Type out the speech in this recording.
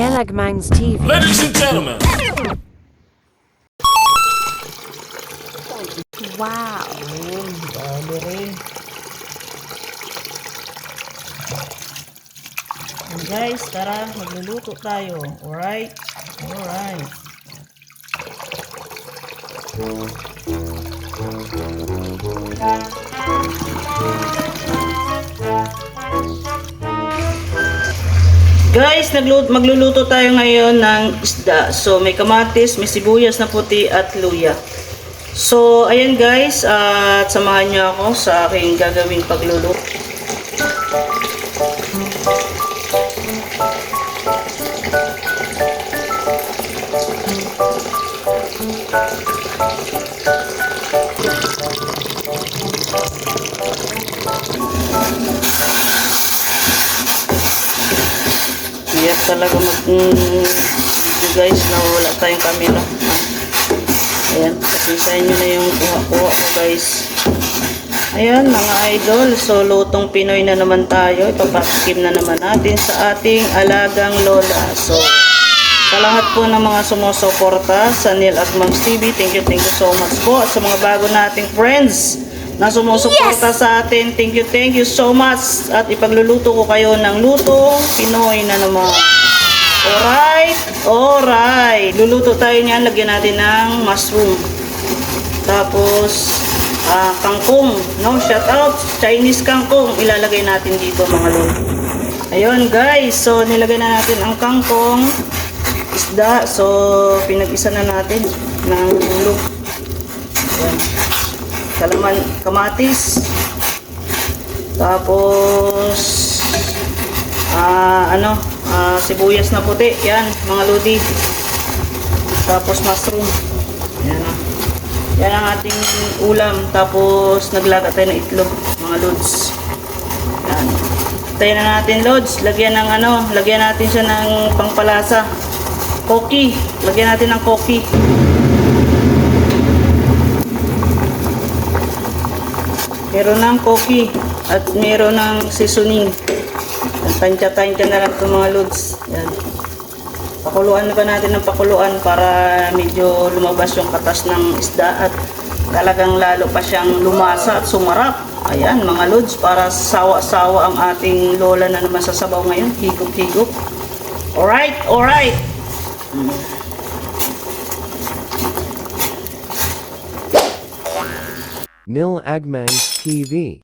Nelagmangs TV. Ladies and gentlemen, Wow. Yun, dami rin. And guys, tara, magluluto tayo. Alright? Alright. Guys, nagluto, magluluto tayo ngayon ng isda. So, may kamatis, may sibuyas na puti at luya. So, ayan guys, at samahan niyo ako sa aking gagawing pagluluto. Hirap talaga mag mm, video guys na wala tayong camera. Ayan, pasisayin nyo na yung kuha-kuha ko guys. Ayan mga idol, so lutong Pinoy na naman tayo. Ipapatikim na naman natin sa ating alagang lola. So, sa lahat po ng mga sumusuporta sa Neil at Moms TV, thank you, thank you so much po. At sa mga bago nating friends na sumusuporta sa atin, thank you, thank you so much. At ipagluluto ko kayo ng lutong Pinoy na naman. Alright, alright. Luluto tayo niyan, lagyan natin ng mushroom. Tapos, ah, kangkong, no? Shout out, Chinese kangkong. Ilalagay natin dito mga lord. Ayun guys, so nilagay na natin ang kangkong, isda. So, pinag-isa na natin ng ulo. Ayan. Kalaman, kamatis. Tapos, ah, ano, ah, sibuyas na puti. Yan, mga lodi. Tapos mushroom. Yan ah. Yan ang ating ulam. Tapos naglaga tayo ng itlog, mga lods. Yan. Tayo na natin lods. Lagyan ng ano, lagyan natin siya ng pangpalasa. Koki. Lagyan natin ng koki. Meron ng koki at meron ng seasoning. Tansya-tansya na lang itong mga lods. Yan. Pakuluan na pa natin ng pakuluan para medyo lumabas yung katas ng isda at talagang lalo pa siyang lumasa at sumarap. Ayan mga lods, para sawa-sawa ang ating lola na naman sa sabaw ngayon. Higop-higop. Alright, alright. Nil Agmangs TV.